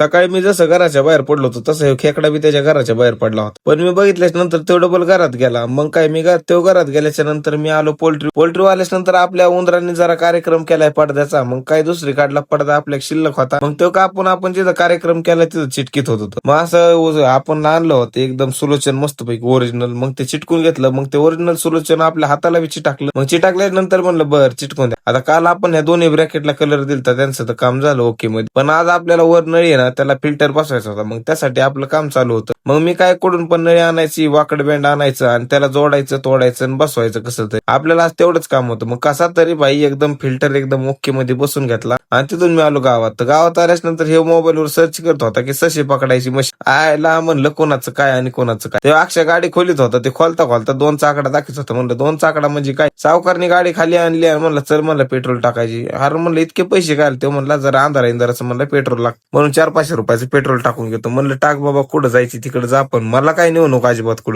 सकाळी मी जसं घराच्या बाहेर पडलो होतो तसं खेकडा बी त्याच्या घराच्या बाहेर पडला होता. पण मी बघितल्याच्या नंतर तो डबल घरात गेला. मग काय मी तो घरात गेल्याच्यानंतर मी आलो पोल्ट्री. पोल्ट्री वाल्याच्या नंतर आपल्या उंदरांनी जरा कार्यक्रम केलाय पडद्याचा. मग काय दुसरी काढला पडदा आपल्या शिल्लक होता. मग तो कापून आपण जिथं कार्यक्रम केला तिथं चिटकीत होत होतं. मग असं आपण आणलं होतं एकदम सुलोचन मस्त पैकी ओरिजिनल मग ते चिटकून घेतलं. मग ते ओरिजिनल सुलोचन आपल्या हाताला बी चिटाकलं. मग चिटाकल्यानंतर म्हणलं बर चिटकून द्या. आता काल आपण ह्या दोन्ही ब्रॅकेटला कलर दिलता त्यांचं तर काम झालं ओके मध्ये. पण आज आपल्याला वर नळी आहे ना त्याला फिल्टर बसवायचा होता. मग त्यासाठी आपलं काम चालू होतं. मग मी काय कडून पण नळी आणायची वाकड बँड आणायचं आणि त्याला जोडायचं तोडायचं आणि बसवायचं कसं तरी. आपल्याला आज तेवढंच काम होतं. मग कसा तरी भाई एकदम फिल्टर एकदम ओके मध्ये बसून घेतला. आणि तिथून मी आलो गावात. तर गावात आल्याच नंतर हे मोबाईलवर सर्च करत होता की सशी पकडायची मशीन. आयला म्हणलं कोणाचं काय आणि कोणाचं काय. तेव्हा अक्षय गाडी खोलीत होता. ते खोलता खोलता दोन चाकडा दाखवत होता. म्हणलं दोन चाकडा म्हणजे काय? सावकारने गाडी खाली आणली आणि म्हणलं चल म्हणलं पेट्रोल टाकायची. हर म्हणलं इतके पैसे काय? ते म्हणला जरा अंधारा इंधाराचं म्हणलं पेट्रोल लाग. म्हणून चार पाचशे रुपयाचं पेट्रोल टाकून घेतो. म्हणलं टाक बाबा कुठं जायची तिकडे जा पण. मला काय नेऊ नको अजिबात कुठं.